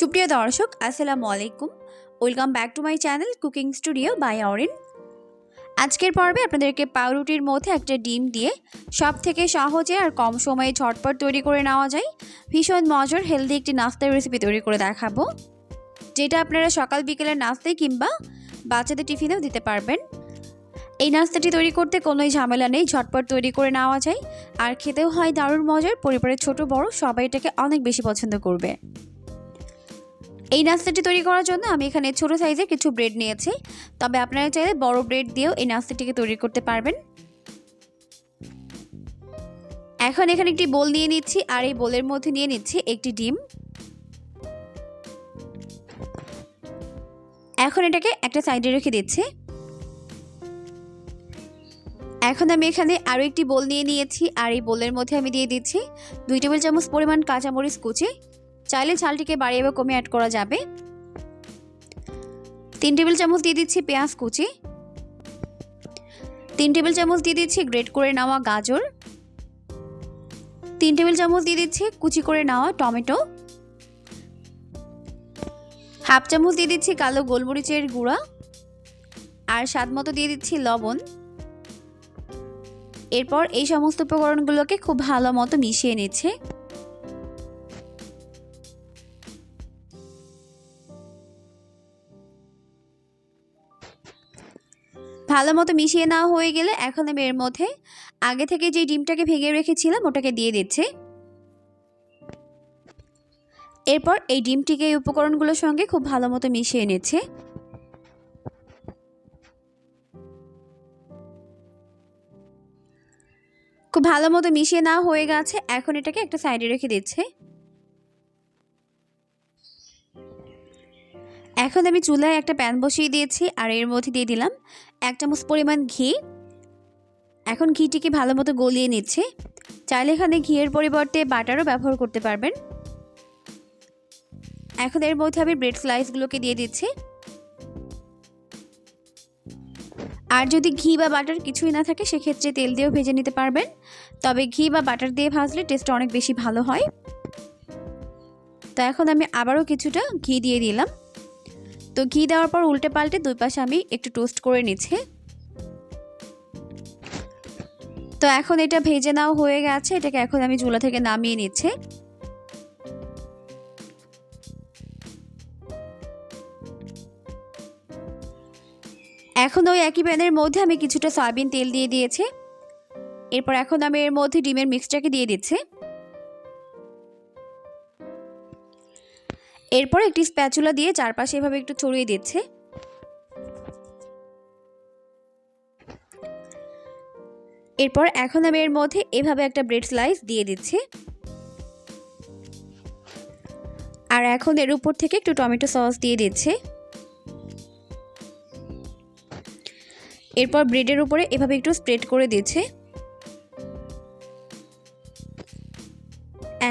সুপ্রিয় দর্শক, আসসালামু আলাইকুম। Welcome back to my channel cooking studio by Arin আজকের পর্বে আপনাদেরকে পাউরুটির মধ্যে একটা ডিম দিয়ে সব থেকে সহজে আর কম সময়ে ঝটপট তৈরি করে নেওয়া যায়। ভীষণ মজার হেলদি একটি নাস্তার রেসিপি তৈরি করে দেখাবো। যেটা আপনারা সকাল, বিকেলের নাস্তায় কিংবা বাচ্চাদের টিফিনেও দিতে পারবেন। এই নাস্তাটি তৈরি করতে কোনোই ঝামেলা নেই, ঝটপট তৈরি করে নেওয়া যায়। আর খেতেও হয় দারুণ মজার, পরিবারের ছোট বড় সবাই এটাকে অনেক বেশি পছন্দ করবে। এই নাস্তাটি তৈরি করার জন্য আমি এখানে ছোট সাইজের কিছু ব্রেড নিয়েছি। তবে আপনারা চাইলে বড় ব্রেড দিয়েও এই নাস্তাটিকে তৈরি করতে পারবেন। এখন এখানে একটি বোল নিয়ে নিচ্ছি আর এই বোলের মধ্যে নিয়ে নিচ্ছি একটি ডিম। এখন এটাকে একটা সাইডে রেখে দিচ্ছি। এখন আমি এখানে আরও একটি বোল নিয়ে নিয়েছি আর এই বোলের মধ্যে আমি দিয়ে দিচ্ছি দুই টেবিল চামচ পরিমাণ কাঁচামরিচ কুচি। চাইলে ঝালটিকে বাড়িয়ে বা কমিয়ে অ্যাড করা যাবে। তিন টেবিল চামচ দিয়ে দিচ্ছি পেঁয়াজ কুচি। তিন টেবিল চামচ দিয়ে দিচ্ছি গ্রেট করে নেওয়া গাজর। তিন টেবিল চামচ দিয়ে দিচ্ছি কুচি করে নেওয়া টমেটো। হাফ চামচ দিয়ে দিচ্ছি কালো গোলমরিচের গুঁড়া। আর স্বাদ মতো দিয়ে দিচ্ছি লবণ। এরপর এই সমস্ত উপকরণগুলোকে খুব ভালো মতো মিশিয়ে নিচ্ছে। ভালো মতো মিশিয়ে নেওয়া হয়ে গেলে এখন আমি এর মধ্যে আগে থেকে যে ডিমটাকে ভেঙে রেখেছিলাম ওটাকে দিয়ে দিচ্ছি। এরপর এই ডিমটিকে এই উপকরণগুলোর সঙ্গে খুব ভালো মতো মিশিয়ে নিচ্ছে। খুব ভালো মতো মিশিয়ে না হয়ে গেছে, এখন এটাকে একটা সাইডে রেখে দিচ্ছে। এখন আমি চুলায় একটা প্যান বসিয়ে দিয়েছি আর এর মধ্যে দিয়ে দিলাম এক চামচ পরিমাণ ঘি। এখন ঘিটিকে ভালো মতো গলিয়ে নিচ্ছে। চাইলে এখানে ঘিয়ের পরিবর্তে বাটারও ব্যবহার করতে পারবেন। এখন এর মধ্যে আমি ব্রেড স্লাইসগুলোকে দিয়ে দিচ্ছি। আর যদি ঘি বা বাটার কিছুই না থাকে, সেক্ষেত্রে তেল দিয়েও ভেজে নিতে পারবেন। তবে ঘি বা বাটার দিয়ে ভাজলে টেস্টটা অনেক বেশি ভালো হয়। তো এখন আমি আবারও কিছুটা ঘি দিয়ে দিলাম। তো ঘি দেওয়ার পর উল্টে পাল্টে দুই পাশে আমি একটু টোস্ট করে নিচ্ছি। তো এখন এটা ভেজে নাও হয়ে গেছে, এটাকে এখন আমি চুলা থেকে নামিয়ে নিচ্ছি। এখন ওই একই প্যানের মধ্যে আমি কিছুটা সয়াবিন তেল দিয়ে দিয়েছি। এরপর এখন আমি এর মধ্যে ডিমের মিক্সটাকে দিয়ে দিচ্ছি। এরপর একটি স্প্যাচুলা দিয়ে চারপাশে এভাবে একটু ছড়িয়ে দিচ্ছে। এরপর এখন আমি এর মধ্যে এভাবে একটা ব্রেড স্লাইস দিয়ে দিচ্ছি। আর এখন এর উপর থেকে একটু টমেটো সস দিয়ে দিচ্ছে। এরপর ব্রেডের উপরে এভাবে একটু স্প্রেড করে দিচ্ছে।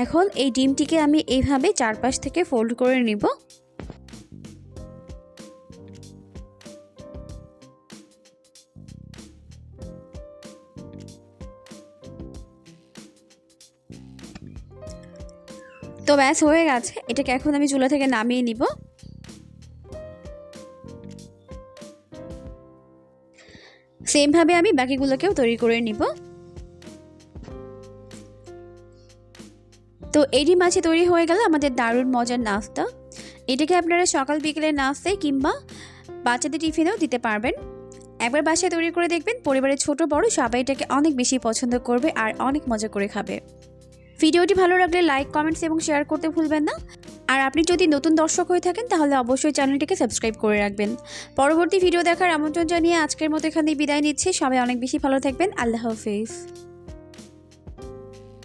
এখন এই ডিমটিকে আমি এইভাবে চারপাশ থেকে ফোল্ড করে নিব। তো ব্যাস, হয়ে গেছে। এটাকে এখন আমি চুলা থেকে নামিয়ে নিব। সেমভাবে আমি বাকিগুলোকেও তৈরি করে নিব। তো এরই মাঝে তৈরি হয়ে গেল আমাদের দারুণ মজার নাস্তা। এটাকে আপনারা সকাল বিকেলের নাস্তায় কিংবা বাচ্চাদের টিফিনেও দিতে পারবেন। একবার বাসায় তৈরি করে দেখবেন, পরিবারের ছোট বড় সবাই এটাকে অনেক বেশি পছন্দ করবে আর অনেক মজা করে খাবে। ভিডিওটি ভালো লাগলে লাইক, কমেন্টস এবং শেয়ার করতে ভুলবেন না। আর আপনি যদি নতুন দর্শক হয়ে থাকেন, তাহলে অবশ্যই চ্যানেলটিকে সাবস্ক্রাইব করে রাখবেন। পরবর্তী ভিডিও দেখার আমন্ত্রণ জানিয়ে আজকের মতো এখানেই বিদায় নিচ্ছে। সবাই অনেক বেশি ভালো থাকবেন। আল্লাহ হাফিজ।